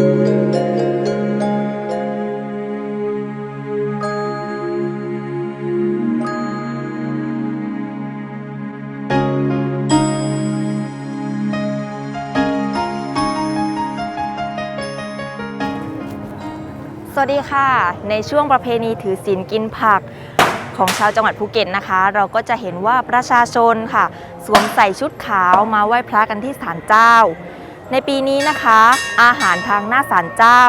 สวัสดีค่ะ ในช่วงประเพณีถือศีลกินผักของชาวจังหวัดภูเก็ตนะคะ เราก็จะเห็นว่าประชาชนค่ะ สวมใส่ชุดขาวมาไหว้พระกันที่ศาลเจ้า ในปีนี้นะคะ อาหารทางหน้าศาลเจ้า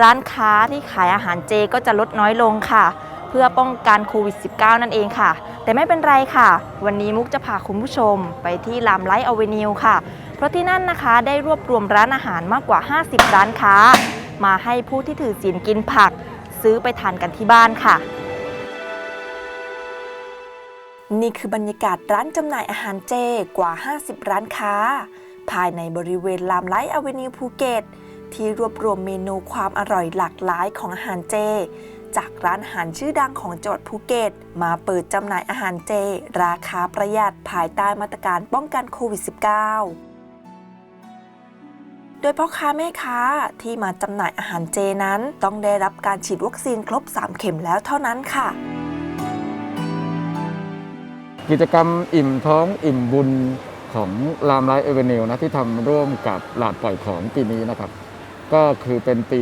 ร้านค้าที่ขายอาหารเจก็จะลดน้อยลงค่ะ เพื่อป้องกันโควิด -19 นั่นเองค่ะ แต่ไม่เป็นไรค่ะ วันนี้มุกจะพาคุณผู้ชมไปที่ลามไลท์อเวนิวค่ะ เพราะที่นั่นนะคะได้รวบรวมร้านอาหารมากกว่า 50 ร้านค้า มาให้ผู้ที่ถือศีลกินผัก ซื้อไปทานกันที่บ้านค่ะนี่คือบรรยากาศร้านจำหน่ายอาหารเจกว่า 50 ร้านค้า ภายในบริเวณลามไลท์อเวนิวภูเก็ตที่รวบรวมเมนูความอร่อยหลากหลายของอาหารเจ จากร้านอาหารชื่อดังของจังหวัดภูเก็ต มาเปิดจำหน่ายอาหารเจ ราคาประหยัดภายใต้มาตรการป้องกันโควิด -19 โดยพ่อค้าแม่ค้าที่มาจำหน่ายอาหารเจนั้น ต้องได้รับการฉีดวัคซีนครบ 3 เข็มแล้วเท่านั้นค่ะกิจกรรมอิ่มท้องอิ่มบุญ ของรามไลท์เอเวนิวนะที่ทำร่วมกับหลาดปล่อยของปีนี้นะครับ ก็คือเป็นปี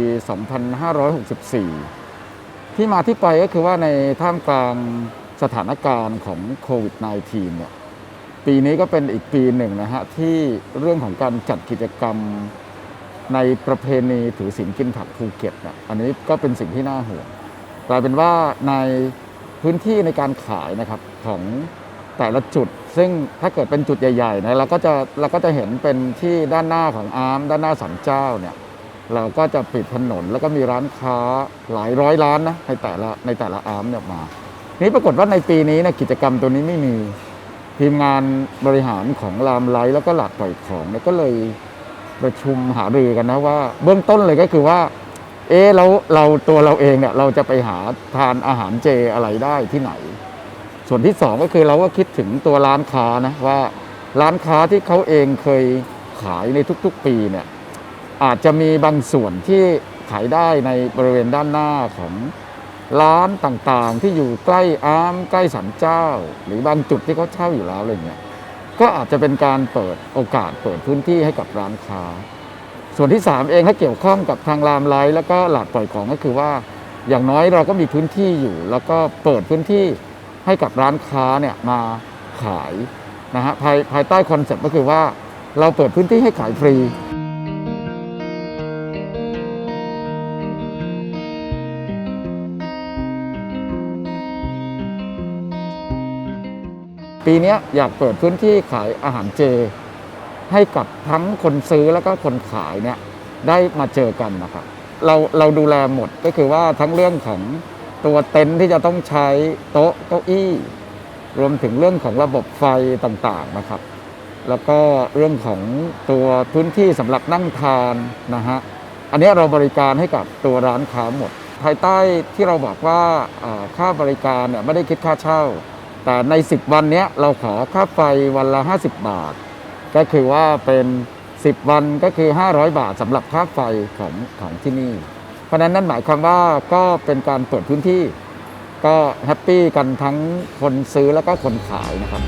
2564 ที่มาที่ไปก็คือว่าในท่ามกลางสถานการณ์ของโควิด -19 เนี่ยปีนี้ก็เป็นอีกปีหนึ่งนะฮะ ที่เรื่องของการจัดกิจกรรมในประเพณีถือศีลกินผักภูเก็ตนี่ยอันนี้ก็เป็นสิ่งที่น่าห่วงกลายเป็นว่าในพื้นที่ในการขายนะครับของแต่ละจุด ซึ่งถ้าเกิดเป็นจุดใหญ่ๆนะเราก็จะเราก็จะเห็นเป็นที่ด้านหน้าของอาร์มด้านหน้าสันเจ้าเนี่ยเราก็จะปิดถนนแล้วก็มีร้านค้าหลายร้อยร้านนะในแต่ละในแต่ละอาร์มเนี่ยมานี่ปรากฏว่าในปีนี้นี่ยกิจกรรมตัวนี้ไม่มีทีมงานบริหารของรามไลท์แล้วก็หลักปล่อยของเนี่ยก็เลยประชุมหารือกันนะว่า เบื้องต้นเลยก็คือว่า เอ๊ะเราเราตัวเราเองเนี่ยเราจะไปหาทานอาหารเจอะไรได้ที่ไหน ส่วนที่สองก็คือเราก็คิดถึงตัวร้านค้านะว่าร้านค้าที่เขาเองเคยขายในทุกๆปีเนี่ยอาจจะมีบางส่วนที่ขายได้ในบริเวณด้านหน้าของร้านต่างๆ ที่อยู่ใกล้อาร์มใกล้สันเจ้า หรือบางจุดที่เขาเช่าอยู่แล้วอะไรเงี้ยก็อาจจะเป็นการเปิดโอกาสเปิดพื้นที่ให้กับร้านค้า ส่วนที่ 3 เองถ้าเกี่ยวข้องกับทางรามไลท์แล้วก็หลาดปล่อยของก็คือว่าอย่างน้อยเราก็มีพื้นที่อยู่ แล้วก็เปิดพื้นที่ ให้กับร้านค้าเนี่ยมาขายนะฮะภายภายใต้คอนเซ็ปต์ก็คือว่าเราเปิดพื้นที่ให้ขายฟรีปีนี้อยากเปิดพื้นที่ขายอาหารเจ ให้กับทั้งคนซื้อแล้วก็คนขายเนี่ยได้มาเจอกันนะครับเราเราดูแลหมดก็คือว่าทั้งเรื่องของ ตัวเต็นท์ที่จะต้องใช้โต๊ะเก้าอี้ รวมถึงเรื่องของระบบไฟต่างๆนะครับ แล้วก็เรื่องของตัวพื้นที่สำหรับนั่งทานนะฮะอันนี้เราบริการให้กับตัวร้านค้าหมด ภายใต้ที่เราบอกว่าค่าบริการเนี่ยไม่ได้คิดค่าเช่า แต่ใน 10 วันนี้เราขอค่าไฟวันละ 50 บาท ก็คือว่าเป็น 10 วันก็คือ 500 บาทสำหรับค่าไฟของของที่นี่ ราะฉะนั้นนั่นหมายความว่าก็เป็นการเปิดพื้นที่ ก็แฮปปี้กันทั้งคนซื้อแล้วก็คนขายนะครับ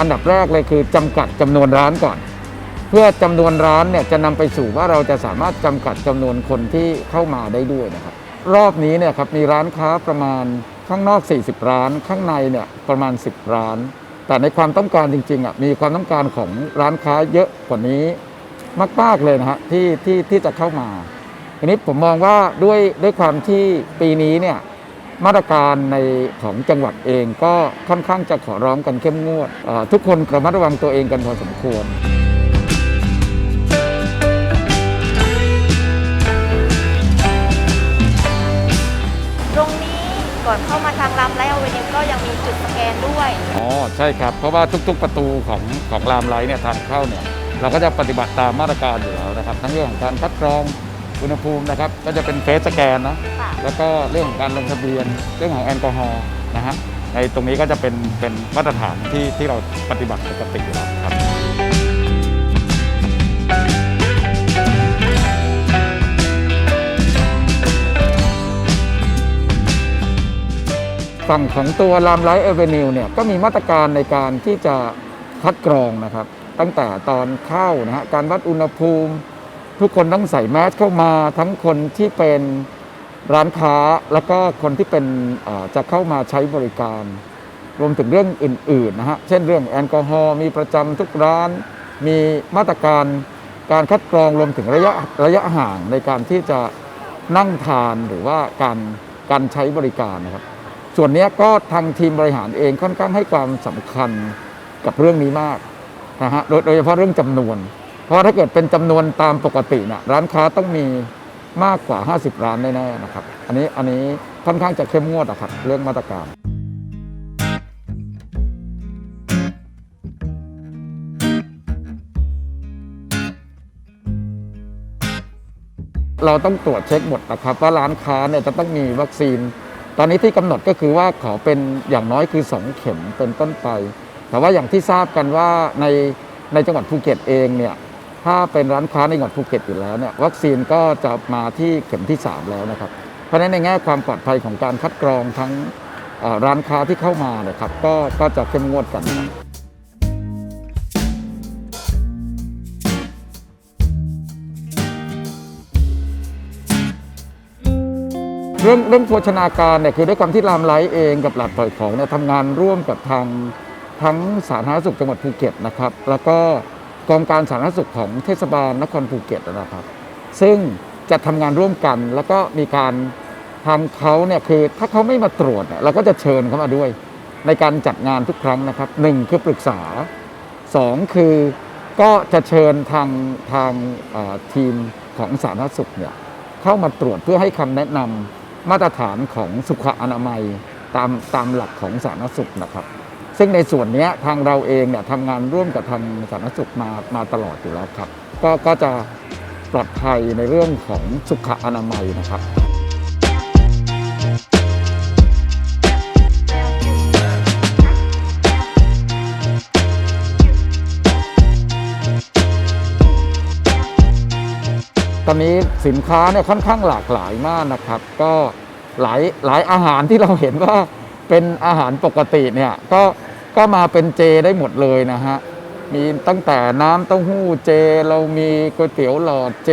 อันดับแรกเลยคือจำกัดจำนวนร้านก่อน เพื่อจำนวนร้านเนี่ยจะนำไปสู่ว่าเราจะสามารถจำกัดจำนวนคนที่เข้ามาได้ด้วยนะครับ รอบนี้เนี่ยครับมีร้านค้าประมาณ ข้างนอก 40 ร้าน ข้างในเนี่ยประมาณ 10 ร้าน แต่ในความต้องการจริงๆอะมีความต้องการของร้านค้าเยอะกว่านี้มากๆเลยนะฮะที่ที่ที่จะเข้ามาทีนี้ผมมองว่าด้วยด้วยความที่ปีนี้เนี่ยมาตรการในของจังหวัดเองก็ค่อนข้างจะขอร้องกันเข้มงวดทุกคนระมัดระวังตัวเองกันพอสมควร ใช่ครับ เพราะว่าทุกๆประตูของของรามไลท์เนี่ยทางเข้าเนี่ยเราก็จะปฏิบัติตามมาตรการอยู่แล้วนะครับ ทั้งเรื่องของการคัดกรองอุณหภูมินะครับก็จะเป็นเฟสสแกนนะค่ะแล้วก็เรื่องของการลงทะเบียนเรื่องของแอลกอฮอล์นะฮะในตรงนี้ก็จะเป็นเป็นมาตรฐานที่ที่เราปฏิบัติปกติอยู่แล้วครับ ฝั่งของตัวรามไลท์เอเวนิวเนี่ยก็มีมาตรการในการที่จะคัดกรองนะครับ ตั้งแต่ตอนเข้านะฮะการวัดอุณหภูมิ ทุกคนต้องใส่แมสเข้ามาทั้งคนที่เป็นร้านค้าแล้วก็คนที่เป็นจะเข้ามาใช้บริการ รวมถึงเรื่องอื่นๆนะฮะเช่นเรื่องแอลกอฮอล์มีประจำทุกร้าน มีมาตรการการคัดกรองรวมถึงระยะระยะห่างในการที่จะนั่งทานหรือว่าการการใช้บริการนะครับ ส่วนนี้ก็ทางทีมบริหารเองค่อนข้างให้ความสำคัญกับเรื่องนี้มากนะฮะโดยโดยเฉพาะเรื่องจำนวน เพราะถ้าเกิดเป็นจำนวนตามปกตินะร้านค้าต้องมีมากกว่า 50 ร้านแน่ๆนะครับ อันนี้อันนี้ค่อนข้างจะเข้มงวดอะครับเรื่องมาตรการเราต้องตรวจเช็คหมดนะครับว่าร้านค้าเนี่ยจะต้องมีวัคซีน ตอนนี้ที่กำหนดก็คือว่าขอเป็นอย่างน้อยคือ 2 เข็มเป็นต้นไป แต่ว่าอย่างที่ทราบกันว่าในในจังหวัดภูเก็ตเองเนี่ยถ้าเป็นร้านค้าในจังหวัดภูเก็ตอยู่แล้วเนี่ยวัคซีนก็จะมาที่เข็มที่ 3 แล้วนะครับ เพราะฉะนั้นในแง่ความปลอดภัยของการคัดกรองทั้งร้านค้าที่เข้ามาเนี่ยครับก็ก็จะเข้มงวดกัน เรื่องเรื่องโภชนาการเนี่ยคือด้วยความที่รามไลท์เองกับหลัดปล่อยของเนี่ยทำงานร่วมกับทางทั้งสาธารณสุขจังหวัดภูเก็ตนะครับ แล้วก็กองการสาธารณสุขของเทศบาลนครภูเก็ตนะครับ ซึ่งจะทำงานร่วมกันแล้วก็มีการทางเขาเนี่ยคือถ้าเขาไม่มาตรวจเนี่ยเราก็จะเชิญเขามาด้วย ในการจัดงานทุกครั้งนะครับหนึ่งคือปรึกษาสองคือก็จะเชิญทางทางทีมของสาธารณสุขเนี่ยเข้ามาตรวจเพื่อให้คำแนะนำ มาตรฐานของสุขอนามัยตามตามหลักของสาธารณสุขนะครับ ซึ่งในส่วนนี้ทางเราเองเนี่ยทำงานร่วมกับทางสาธารณสุขมามาตลอดอยู่แล้วครับ ก็ก็จะปลอดภัยในเรื่องของสุขอนามัยนะครับ ตอนนี้สินค้าเนี่ยค่อนข้างหลากหลายมากนะครับ ก็หลายหลายอาหารที่เราเห็นว่าเป็นอาหารปกติเนี่ยก็ก็มาเป็นเจได้หมดเลยนะฮะมีตั้งแต่น้ำเต้าหู้เจ เรามีก๋วยเตี๋ยวหลอดเจ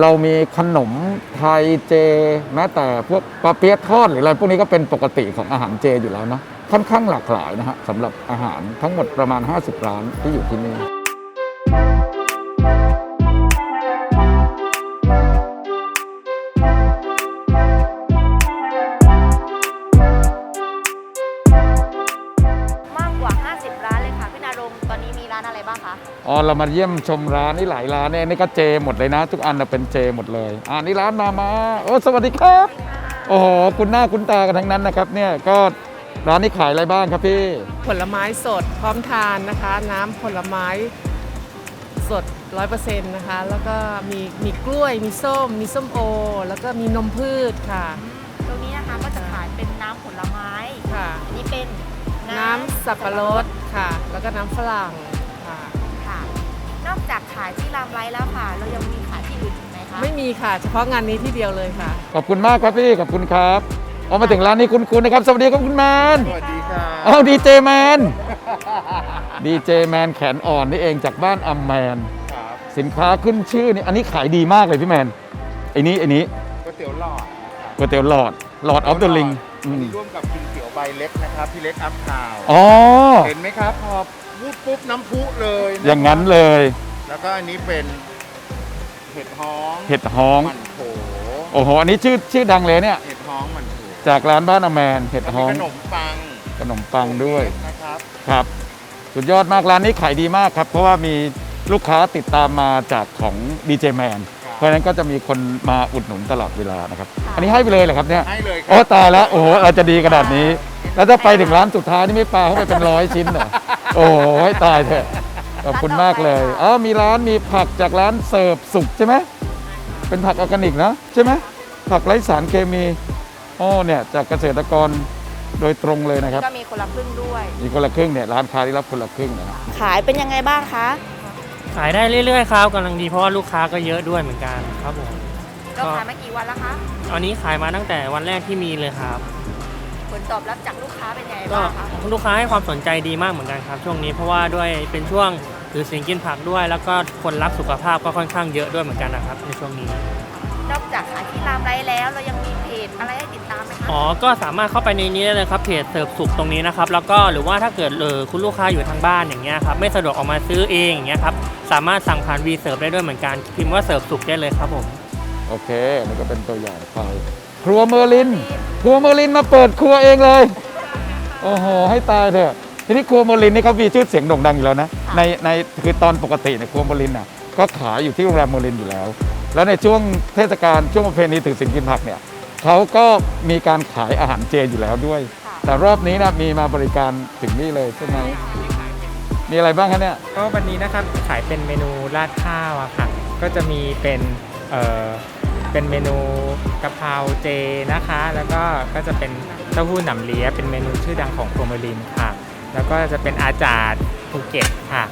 เรามีขนมไทยเจ แม้แต่พวกปลาเปี๊ยะทอดหรืออะไรพวกนี้ก็เป็นปกติของอาหารเจอยู่แล้วเนาะค่อนข้างหลากหลายนะฮะสำหรับอาหารทั้งหมดประมาณ 50 ร้านที่อยู่ที่นี่ เรามาเยี่ยมชมร้านนี่หลายร้านเนี่ยนี่ก็เจหมดเลยนะ ทุกอันน่ะเป็นเจหมดเลยอ่านี่ร้านมามาโอ้สวัสดีครับโอ้โหคุณหน้าคุณตากันทั้งนั้นนะครับ เนี่ยก็ร้านนี้ขายอะไรบ้างครับพี่ ผลไม้สดพร้อมทานนะคะ น้ำผลไม้สด100%นะคะ แล้วก็มีมีกล้วยมีส้ม มีส้มโอ แล้วก็มีนมพืชค่ะ ตรงนี้นะคะก็จะขายเป็นน้ำผลไม้ค่ะ อันนี้เป็นน้ำสับปะรดค่ะ แล้วก็น้ำฝรั่งค่ะค่ะ นอกจากขายที่รามไลท์แล้วค่ะ เรายังมีขายที่อื่นอีกไหมคะไม่มีค่ะ เฉพาะงานนี้ที่เดียวเลยค่ะ ขอบคุณมากครับพี่ขอบคุณครับเอามาถึงร้านนี้คุณคุณนะครับ สวัสดีครับคุณแมนสวัสดีครับเอาดีเจแมนดีเจแมนแขนอ่อนนี่เองจากบ้านอัมแมน ครับสินค้าขึ้นชื่อนี่อันนี้ขายดีมากเลยพี่แมนไอ้นี้ไอ้นี้ก๋วยเตี๋ยวหลอดก๋วยเตี๋ยวหลอดหลอดออฟเดอะลิงอันนี้ร่วมกับกินเตี๋ยวใบเล็กนะครับพี่เล็กอัพทาวน์อ๋อ เห็นไหมครับพอ พูดปุ๊บน้ำพุเลยะครับอย่างนั้นเลย แล้วก็อันนี้เป็นเห็ดฮ้องเห็ดฮ้อง มันโถโอ้โห อันนี้ชื่อชื่อดังเลยเนี่ย เห็ดฮ้องมันโถจากร้านบ้านอแมนเห็ดแล้วฮ้มีองขนมปังขนมปังด้วยนะครับครับ สุดยอดมากร้านนี้ขายดีมากครับ เพราะว่ามีลูกค้าติดตามมาจากของดีเจแมนเพราะฉะนั้นก็จะมีคนมาอุดหนุนตลอดเวลานะครับ อันนี้ให้ไปเลยเหรอครับเนี่ย ให้เลยคโอ้รับตายแล้วโอ้โหเราจะดีขนาดนี้ แล้วถ้าไปถึงร้านสุดท้ายนี่ไม่ปลาเข้าไปเป็นร้อยชิ้นเหรอ โอ้โหให้ตายเถอะขอบคุณมากเลยอ๋อมีร้านมีผักจากร้านเสิร์ฟสุกใช่ไหมเป็นผักออร์แกนิกนะใช่ไหมผักไร้สารเคมีอ๋อเนี่ยจากเกษตรกรโดยตรงเลยนะครับ ก็มีคนละครึ่งด้วย มีคนละครึ่งเนี่ยร้านค้าที่รับคนละครึ่งนะครับขายเป็นยังไงบ้างคะ ขายได้เรื่อยๆครับกำลังดีเพราะว่าลูกค้าก็เยอะด้วยเหมือนกันครับผมเราขายมากี่วันแล้วคะอันนี้ขายมาตั้งแต่วันแรกที่มีเลยครับ ผลตอบรับจากลูกค้าเป็นยังไงก็บ้างคะลูกค้าให้ความสนใจดีมากเหมือนกันครับ ช่วงนี้เพราะว่าด้วยเป็นช่วงถือสินกินผักด้วย แล้วก็คนรักสุขภาพก็ค่อนข้างเยอะด้วยเหมือนกันนะครับในช่วงนี้ นอกจากขายที่รามไรแล้วเรายังมีเพจอะไรให้ติดตามไหมคะอ๋อ ก็สามารถเข้าไปในนี้ได้เลยครับเพจเสิร์ฟสุกตรงนี้นะครับ แล้วก็หรือว่าถ้าเกิดเออคุณลูกค้าอยู่ทางบ้านอย่างเงี้ยครับไม่สะดวกออกมาซื้อเองอย่างเงี้ยครับสามารถสั่งผ่านวีเสิร์ฟได้ด้วยเหมือนกันพิมพ์ว่าเสิร์ฟสุกได้เลยครับผม โอเคอันนี่ก็เป็นตัวอย่างไป ครัวเมอร์ลิน ครัวเมอร์ลินมาเปิดครัวเองเลย โอ้โห ให้ตายเถอะ ทีนี้ครัวเมอร์ลินนี่เขามีชื่อเสียงโด่งดังอยู่แล้วนะ ใน ในคือตอนปกติเนี่ยครัวเมอร์ลินน่ะ ก็ขายอยู่ที่โรงแรมเมอร์ลินอยู่แล้ว แล้วในช่วงเทศกาลช่วงประเพณีถือสินกินผักเนี่ยเขาก็มีการขายอาหารเจอยู่แล้วด้วย แต่รอบนี้นะมีมาบริการถึงนี่เลยใช่ไหมมีอะไรบ้างคะเนี่ย ก็วันนี้นะครับขายเป็นเมนูราดข้าวอะค่ะ ก็จะมีเป็นเอ่อ เป็นเมนูกะเพราเจนะคะ แล้วก็ก็จะเป็นเต้าหู้หนำเลียเป็นเมนูชื่อดังของโครเมลินค่ะ แล้วก็จะเป็นอาจาดภูเก็ตค่ะ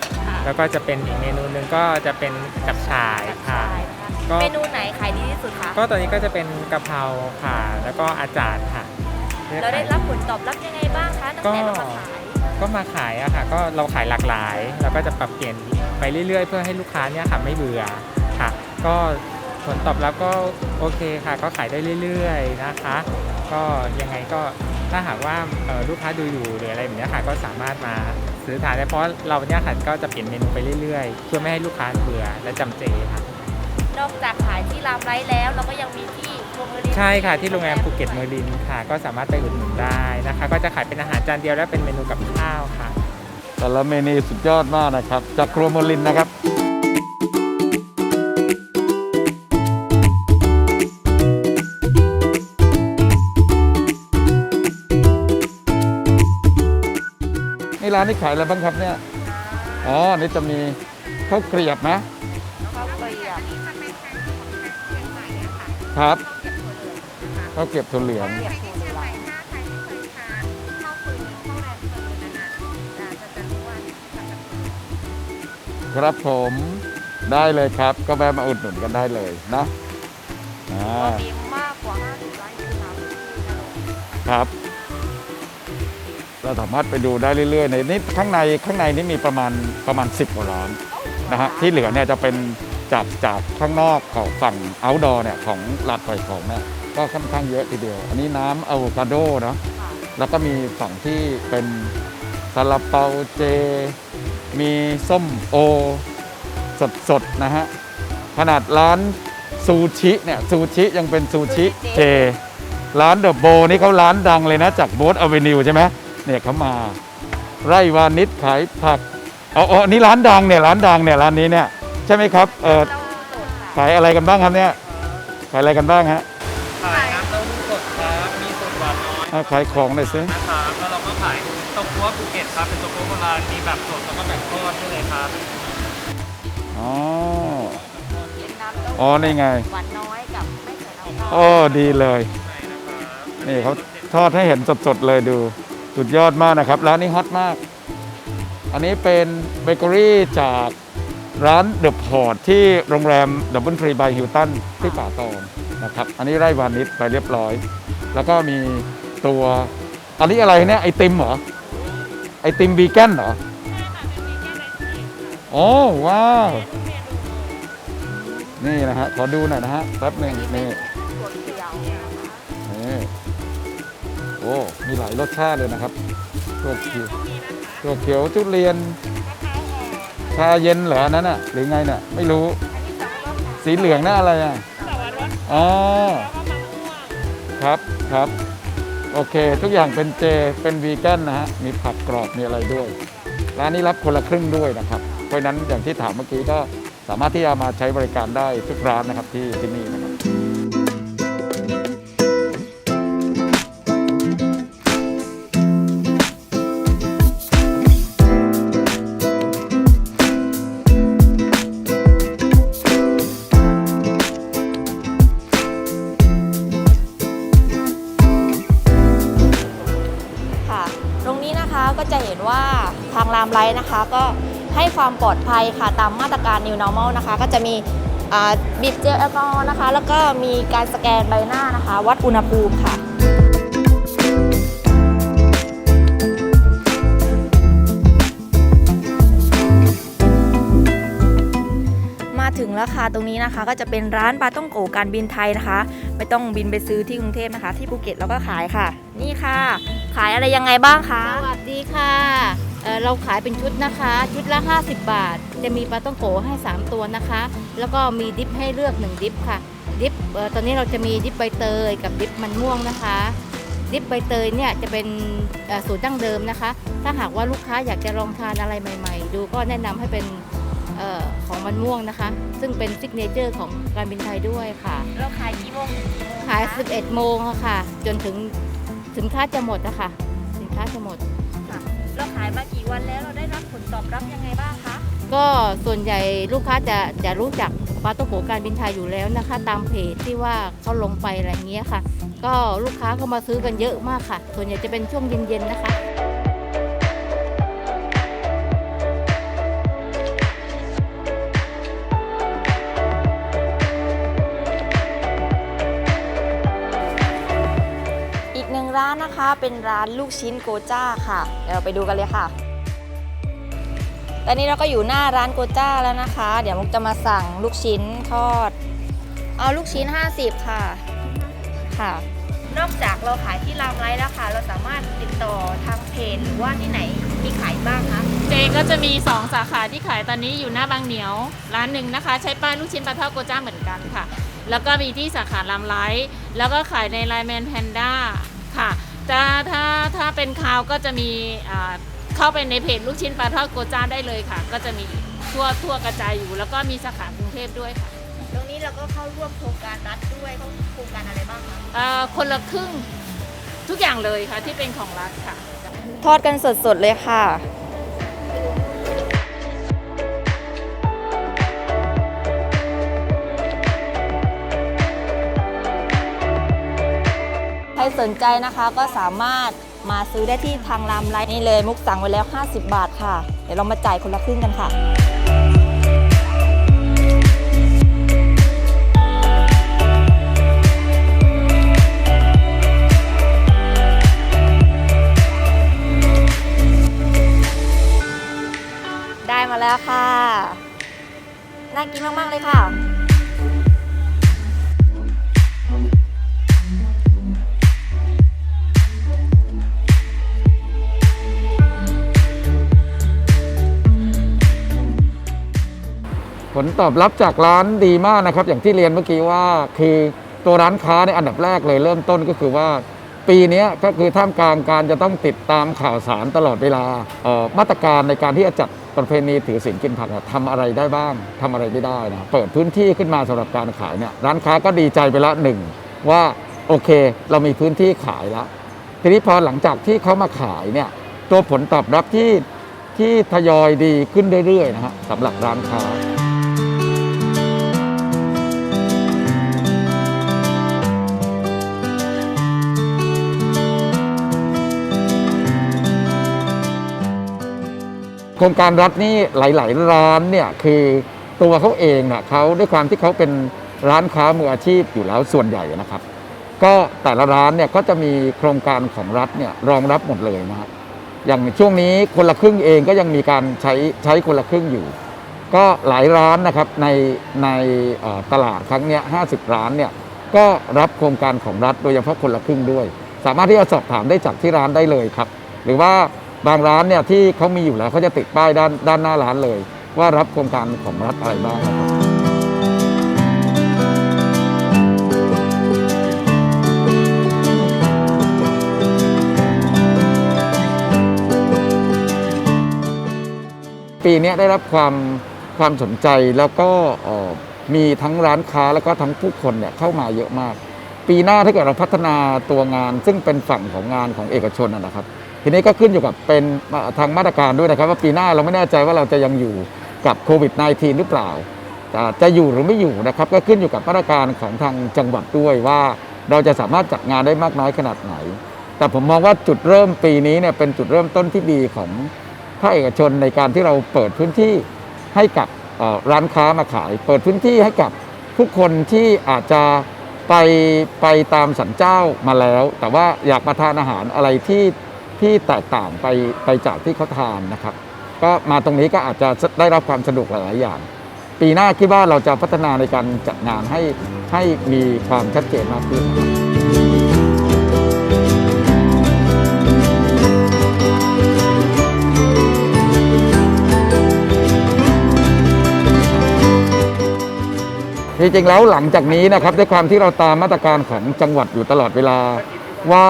แล้วก็จะเป็นอีกเมนูหนึ่งก็จะเป็นกับชายค่ะก็เมนูไหนขายดีที่สุดคะก็ตอนนี้ก็จะเป็นกะเพราค่ะ แล้วก็อาจาดค่ะเราได้รับผลตอบรับยังไงบ้างคะตั้งแต่เรามาขายก็มาขายอะค่ะ ก็เราขายหลากหลาย เราก็จะปรับเปลี่ยนไปเรื่อยๆ เพื่อให้ลูกค้าเนี่ยค่ะไม่เบื่อค่ะ ก็ ผลตอบรับก็โอเคค่ะ ก็ขายได้เรื่อยๆนะคะ ก็ยังไงก็ถ้าหากว่าเอ่อลูกค้าดูอยู่หรืออะไรแบบเนี้ยค่ะ ก็สามารถมาซื้อทานได้เพราะเราเนี่ยค่ะก็จะเปลี่ยนเมนูไปเรื่อยๆ เพื่อไม่ให้ลูกค้าเบื่อและจำเจค่ะ นอกจากขายที่รามไรแล้วเราก็ยังมีที่โรงแรมใช่ค่ะที่โรงแรมภูเก็ตเมอร์ลินค่ะ ก็สามารถไปอุดหนุนได้นะคะ ก็จะขายเป็นอาหารจานเดียวและเป็นเมนูกับข้าวค่ะแต่ละเมนูสุดยอดมากนะครับ จากครัวเมอร์ลินนะครับ ร้านนี้ขายอะไรบ้างครับเนี่ย อ๋อ นี่จะมีข้าวเกลียบนะ ข้าวเกลียบครับข้าวเกลียบถั่วเหลืองเกลียบถั่วเหลืองครับผมได้เลยครับ ก็แวะมาอุดหนุนกันได้เลยนะอ่ามีมากกว่า50ร้านอยู่ตามที่ครับ เราสามารถไปดูได้เรื่อยๆในนี้ข้างในข้างในนี้มีประมาณประมาณ 10กว่าร้านนะฮะที่เหลือเนี่ยจะเป็นจากจากข้างนอกของฝั่ง outdoor เนี่ยของลาดปล่อยของเนี่ยก็ค่อนข้างเยอะทีเดียว อันนี้น้ำอะโวคาโดเนาะแล้วก็มีฝั่งที่เป็นซาลาเปาเจ มีส้มโอ สดๆนะฮะขนาดร้านซูชิเนี่ยซูชิยังเป็นซูชิเจ ร้านเดอะโบนี่เขาร้านดังเลยนะจากโบสอเวนิวใช่ไหม เนี่ยเขามา ไร่วานิชขายผักอ๋ออ๋อนี่ร้านดังเนี่ยร้านดังเนี่ยร้านนี้เนี่ยใช่ไหมครับเออเต้าหู้สดค่ะขายอะไรกันบ้างครับเนี่ยขายอะไรกันบ้างฮะขายน้ำเต้าหู้สดครับมีสดหวานน้อยอะขายของหน่อยสินะครับแล้วเราก็ขายเต้าหู้ภูเก็ตครับเป็นเต้าหู้โบราณมีแบบสดแล้วก็แบบทอดด้วยเลยครับอ๋อเป็นน้ำเต้าอ๋อหู้นี่ไงหวานน้อยกับไม่ใส่น้ำตาลโอ้ดีเลย นี่เขาทอดให้เห็นสดๆเลยดู สุดยอดมากนะครับ ร้านนี้ฮอตมาก อันนี้เป็นเบเกอรี่จากร้านเดอะพอร์ตที่โรงแรมดับเบิลทรีบายฮิลตันที่ป่าตองนะครับ อันนี้ไร่วานิชไปเรียบร้อย แล้วก็มีตัว อันนี้อะไรเนี่ย ไอติมเหรอ ไอติมวีแกนเหรอโอ้ว้าว นี่นะฮะ ขอดูหน่อยนะฮะ แป๊บหนึ่งนี่ มีหลายรสชาติเลยนะครับตัวเขียวตัวเขียวทุเรียน ชาเย็นเหรออันนั้นอะ หรือไงเนี่ยไม่รู้ สีเหลืองน่าอะไรอะอ๋อครับครับ โอเค ทุกอย่างเป็นเจ เป็นวีแกนนะฮะ มีผักกรอบ มีอะไรด้วย ร้านนี้รับคนละครึ่งด้วยนะครับ เพราะนั้นอย่างที่ถามเมื่อกี้ก็สามารถที่จะมาใช้บริการได้ทุกร้านนะครับที่ที่นี่นะครับ ก็ให้ความปลอดภัยค่ะตามมาตรการ New Normal นะคะ ก็จะมีบีบเจลแอลกอฮอล์นะคะ แล้วก็มีการสแกนใบหน้านะคะ วัดอุณหภูมิค่ะมาถึงแล้วค่ะตรงนี้นะคะก็จะเป็นร้านปลาต้องโกการบินไทยนะคะ ไม่ต้องบินไปซื้อที่กรุงเทพนะคะ ที่ภูเก็ตเราก็ขายค่ะ นี่ค่ะ ขายอะไรยังไงบ้างคะสวัสดีค่ะ เอ่อเราขายเป็นชุดนะคะ ชุดละ 50 บาท จะมีปลาต้องโกให้ 3 ตัวนะคะ แล้วก็มีดิปให้เลือก 1 ดิปค่ะ ดิปเอ่อตอนนี้เราจะมีดิปใบเตยกับดิปมันม่วงนะคะ ดิปใบเตยเนี่ยจะเป็นเอ่อสูตรดั้งเดิมนะคะ ถ้าหากว่าลูกค้าอยากจะลองทานอะไรใหม่ ๆ ดูก็แนะนำให้เป็นเอ่อของมันม่วงนะคะ ซึ่งเป็นซิกเนเจอร์ของการบินไทยด้วยค่ะเราขายกี่โมงถึงกี่โมงคะขาย 11 โมงอะค่ะ จนถึงสินค้าจะหมดอะค่ะสินค้าจะหมด เราขายมากี่วันแล้วเราได้รับผลตอบรับยังไงบ้างคะก็ส่วนใหญ่ลูกค้าจะจะรู้จักปลาต้องโขการบินไทยอยู่แล้วนะคะ ตามเพจที่ว่าเขาลงไปอะไรเงี้ยค่ะ ก็ลูกค้าเข้ามาซื้อกันเยอะมากค่ะ ส่วนใหญ่จะเป็นช่วงเย็นๆนะคะ นึ่งร้านนะคะเป็นร้านลูกชิ้นโกจ้าค่ะ เดี๋ยวเราไปดูกันเลยค่ะ ตอนนี้เราก็อยู่หน้าร้านโกจ้าแล้วนะคะ เดี๋ยวมุกจะมาสั่งลูกชิ้นทอด เอาลูกชิ้น 50 ค่ะ ค่ะ นอกจากเราขายที่รามไร้แล้วค่ะ เราสามารถติดต่อทางเพจหรือว่าที่ไหนมีขายบ้างคะ เจก็จะมี 2 สาขาที่ขายตอนนี้อยู่หน้าบางเหนียว ร้านหนึ่งนะคะ ใช้ป้ายลูกชิ้นปลาทอดโกจ้าเหมือนกันค่ะ แล้วก็มีที่สาขาลำไลท์แล้วก็ขายในไลแมนแพนด้าค่ะ ถ้าถ้าถ้าเป็นคาวก็จะมีอ่าเข้าไปในเพจลูกชิ้นปลาทอดโกจ้าได้เลยค่ะ ก็จะมีทั่วทั่วกระจายอยู่ แล้วก็มีสาขากรุงเทพด้วยค่ะ ตรงนี้เราก็เข้าร่วมโครงการรัฐด้วยเขาโครงการอะไรบ้างคะเอ่อคนละครึ่งทุกอย่างเลยค่ะที่เป็นของรัฐค่ะ ทอดกันสดๆเลยค่ะ รสนใจนะคะก็สามารถมาซื้อได้ที่ทางรามไลน์นี่เลยมุกสั่งไว้แล้ว 50 บาทค่ะ เดี๋ยวเรามาจ่ายคนละครึ่งกันค่ะได้มาแล้วค่ะ น่ากินมาก ๆ เลยค่ะ ผลตอบรับจากร้านดีมากนะครับ อย่างที่เรียนเมื่อกี้ว่า คือตัวร้านค้าในอันดับแรกเลยเริ่มต้นก็คือว่า ปีนี้ก็คือท่ามกลางการจะต้องติดตามข่าวสารตลอดเวลามาตรการในการที่จะจัดประเพณีถือศีลกินผักทำอะไรได้บ้างทำอะไรไม่ได้นะเปิดพื้นที่ขึ้นมาสำหรับการขายเนี่ยร้านค้าก็ดีใจไปละหนึ่งว่าโอเค เรามีพื้นที่ขายแล้วทีนี้พอหลังจากที่เขามาขายเนี่ยตัวผลตอบรับที่ที่ทยอยดีขึ้นเรื่อยๆนะฮะสำหรับร้านค้า โครงการรัฐนี่หลาย ๆ ร้านเนี่ยคือตัวเขาเองเนี่ยเขาด้วยความที่เขาเป็นร้านค้ามืออาชีพอยู่แล้วส่วนใหญ่นะครับ ก็แต่ละร้านเนี่ยก็จะมีโครงการของรัฐเนี่ยรองรับหมดเลยนะครับอย่างช่วงนี้คนละครึ่งเองก็ยังมีการใช้ใช้คนละครึ่งอยู่ ก็หลายร้านนะครับในในตลาดครั้งเนี้ยห้ร้านเนี่ยก็รับโครงการของรัฐโดยเฉพาะคนละครึ่งด้วย สามารถที่จะสอบถามได้จากที่ร้านได้เลยครับ หรือว่า บางร้านเนี่ยที่เขามีอยู่แล้วเขาจะติดป้ายด้านด้านหน้าร้านเลย ว่ารับโครงการของรัฐอะไรบ้างนะครับปีนี้ได้รับความความสนใจแล้วก็มีทั้งร้านค้าแล้วก็ทั้งผู้คนเนี่ยเข้ามาเยอะมาก ปีหน้าถ้าเกิดเราพัฒนาตัวงานซึ่งเป็นฝั่งของงานของเอกชนนะนะครับ ทีนี้ก็ขึ้นอยู่กับเป็นทางมาตรการด้วยนะครับ ว่าปีหน้าเราไม่แน่ใจว่าเราจะยังอยู่กับโควิด -19 หรือเปล่าแต่จะอยู่หรือไม่อยู่นะครับ ก็ขึ้นอยู่กับมาตรการของทางจังหวัดด้วยว่าเราจะสามารถจัดงานได้มากน้อยขนาดไหน แต่ผมมองว่าจุดเริ่มปีนี้เนี่ยเป็นจุดเริ่มต้นที่ดีของภาคเอกชนในการที่เราเปิดพื้นที่ให้กับร้านค้ามาขาย เปิดพื้นที่ให้กับทุกคนที่อาจจะไปไปตามสันเจ้ามาแล้ว แต่ว่าอยากมาทานอาหารอะไรที่ ที่แตกต่างไปไปจากที่เขาทานนะครับ ก็มาตรงนี้ก็อาจจะได้รับความสะดวกหลาย ๆ อย่าง ปีหน้าคิดว่าเราจะพัฒนาในการจัดงานให้ให้มีความชัดเจนมากขึ้นจริงๆแล้วหลังจากนี้นะครับด้วยความที่เราตามมาตรการของจังหวัดอยู่ตลอดเวลา ว่า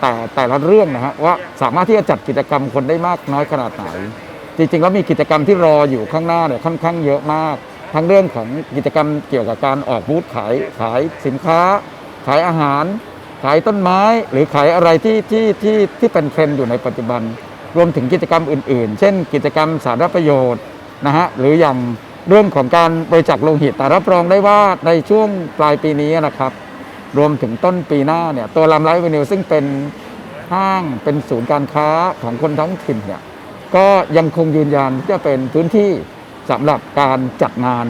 แต่แต่ละเรื่องนะฮะว่าสามารถที่จะจัดกิจกรรมคนได้มากน้อยขนาดไหน จริงๆแล้วมีกิจกรรมที่รออยู่ข้างหน้าเนี่ยค่อนข้างเยอะมาก ทั้งเรื่องของกิจกรรมเกี่ยวกับการออกบูธขายขายสินค้า ขายอาหาร ขายต้นไม้หรือขายอะไรที่ที่ที่ที่เป็นเทรนด์อยู่ในปัจจุบัน รวมถึงกิจกรรมอื่น ๆ เช่น กิจกรรมสาธารณประโยชน์นะฮะหรืออย่างเรื่องของการบริจาคโลหิตแต่รับรองได้ว่าในช่วงปลายปีนี้นะครับ รวมถึงต้นปีหน้าเนี่ยตัวลำไลฟ์เวนิวซึ่งเป็นห้างเป็นศูนย์การค้าของคนท้องถิ่นเนี่ยก็ยังคงยืนยันที่จะเป็นพื้นที่สำหรับการจัดงาน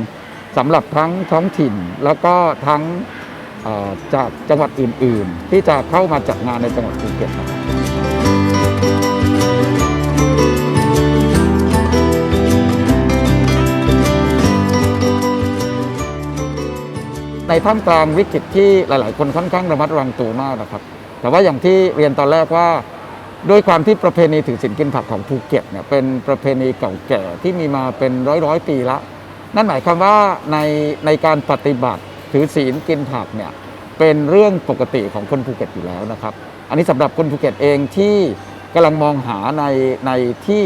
สำหรับทั้งท้องถิ่น แล้วก็ทั้งจากจังหวัดอื่น ๆ ที่จะเข้ามาจัดงานในจังหวัดภูเก็ตครับ ท่ามกลางวิกฤตที่หลาย ๆ คนค่อนข้างระมัดระวังตัวมากนะครับ แต่ว่าอย่างที่เรียนตอนแรกว่าด้วยความที่ประเพณีถือศีลกินผักของภูเก็ตเนี่ยเป็นประเพณีเก่าแก่ที่มีมาเป็นร้อยร้อยปีละ นั่นหมายความว่าในในการปฏิบัติถือศีลกินผักเนี่ยเป็นเรื่องปกติของคนภูเก็ตอยู่แล้วนะครับ อันนี้สำหรับคนภูเก็ตเองที่กำลังมองหาในในที่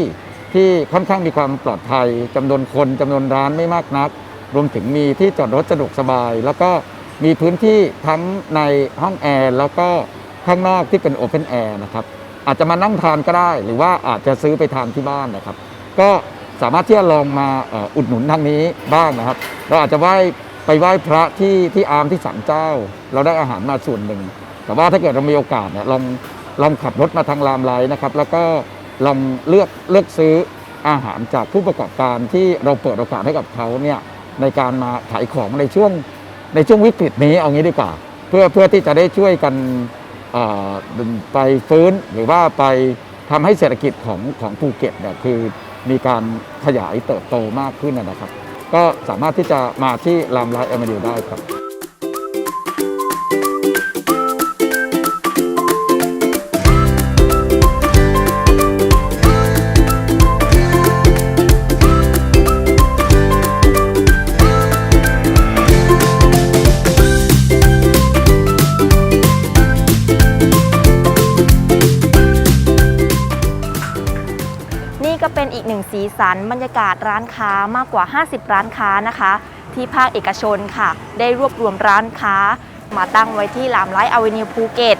ที่ค่อนข้างมีความปลอดภัยจำนวนคนจำนวนร้านไม่มากนัก รวมถึงมีที่จอดรถสะดวกสบาย แล้วก็มีพื้นที่ทั้งในห้องแอร์แล้วก็ข้างนอกที่เป็นโอเพนแอร์นะครับอาจจะมานั่งทานก็ได้ หรือว่าอาจจะซื้อไปทานที่บ้านนะครับ ก็สามารถที่จะลองมาอุดหนุนทางนี้บ้างนะครับ เราอาจจะไหว้ไปไหว้พระที่ที่อาร์มที่ศาลเจ้า เราได้อาหารมาส่วนหนึ่ง แต่ว่าถ้าเกิดเรามีโอกาสเนี่ยลองลองขับรถมาทางรามไลนะครับ แล้วก็ลองเลือกเลือกซื้ออาหารจากผู้ประกอบการที่เราเปิดโอกาสให้กับเขาเนี่ย ในการมาขายของในช่วงในช่วงวิกฤตนี้เอางี้ดีกว่า เพื่อเพื่อที่จะได้ช่วยกันไปฟื้นหรือว่าไปทำให้เศรษฐกิจของของภูเก็ตเนี่ยคือมีการขยายเติบโตมากขึ้นนะครับ ก็สามารถที่จะมาที่รามไลท์เอเมริได้ครับ สีสันบรรยากาศร้านค้ามากกว่า 50 ร้านค้านะคะ ที่ภาคเอกชนค่ะ ได้รวบรวมร้านค้า มาตั้งไว้ที่ลามไลท์อเวนิวภูเก็ต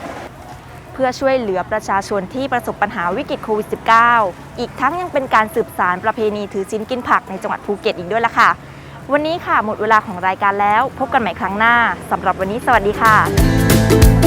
เพื่อช่วยเหลือประชาชนที่ประสบปัญหาวิกฤตโควิด -19 อีกทั้งยังเป็นการสืบสารประเพณีถือศีลกินผักในจังหวัดภูเก็ตอีกด้วยล่ะค่ะ วันนี้ค่ะหมดเวลาของรายการแล้ว พบกันใหม่ครั้งหน้าสำหรับวันนี้สวัสดีค่ะ